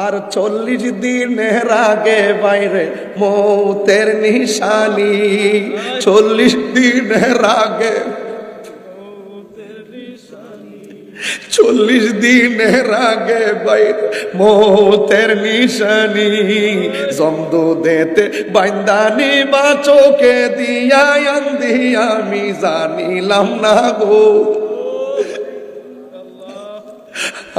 আর চল্লিশ দিনের আগে বাইরে মৌতের নিশানি। চল্লিশ দিনের আগে চল্লিশ দিনের আগে বাইরে মৌতের নিশানি। জমদ দেতে বাইন্দানি বা চোখে দিয়া আমি জানিলাম না গো।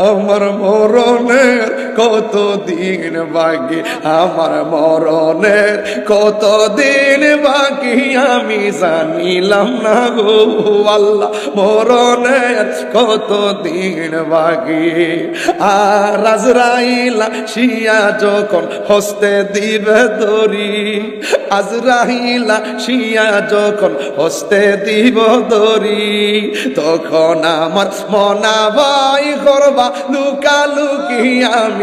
আমার মরণের কত দিন বাকি আমার মরণের? কত দিন বাকি আমি জানিলাম না গো আল্লাহ মরণের। কত দিন বাকি? আর আজরাইলা শিয়া যখন হস্তে দিবে দরি আজরাইলা শিয়া যখন হস্তে দিব দরি তখন আমার মনা ভাই করবা লুকালুকি আমি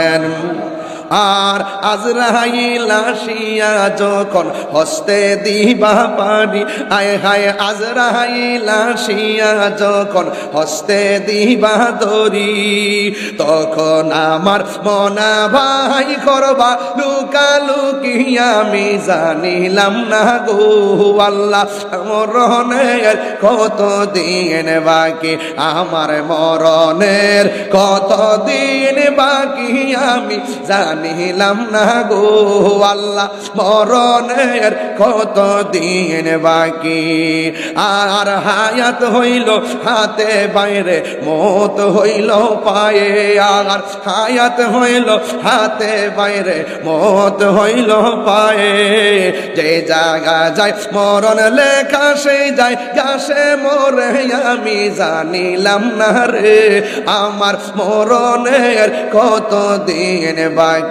করেন আর আজরাইল আসিয়া যখন হস্তে দিবা পারি আয় হায় আজরাইল আসিয়া যখন হস্তে দিবা দরি তখন আমার মনা ভাই করবা লুকালুকি আমি জানিলাম না গো আল্লাহ, মরণের কত দিন বাকি, আমার মরণের কত দিন বাকি, আমি জানিলাম না গো আল্লাহ, মরণের কত দিন বাকি? আর হায়াত হইল হাতে বাইরে, মত হইল পায়ে। আর হায়াত হইল হাতে বাইরে, মত হইল পায়ে। যে জায়গা যায় মরণ লেখা, সেই যায় গাছে মরে, আমি জানিলাম না রে, আমার মরণের কত দিন বাকি?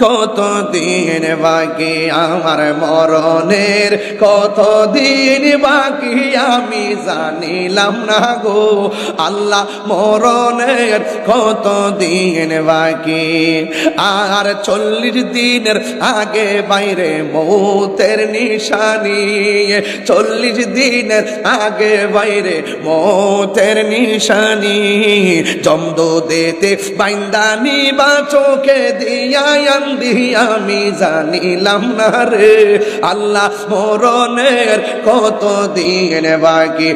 কত দিন বাকি আমার মরণের? কত দিন বাকি আমি জানিলাম না গো। আল্লাহ মরণের কত দিন বাকি? আর চল্লিশ দিনের আগে বাইরে মৌতের নিশানি। চল্লিশ দিনের আগে বাইরে মৌতের নিশানি। জমদ দেতে বাইন্দানি বা চোখে দিয়া আন্দি আমি জানিলাম না রে। আল্লাহ মরণের কত দিন বাকি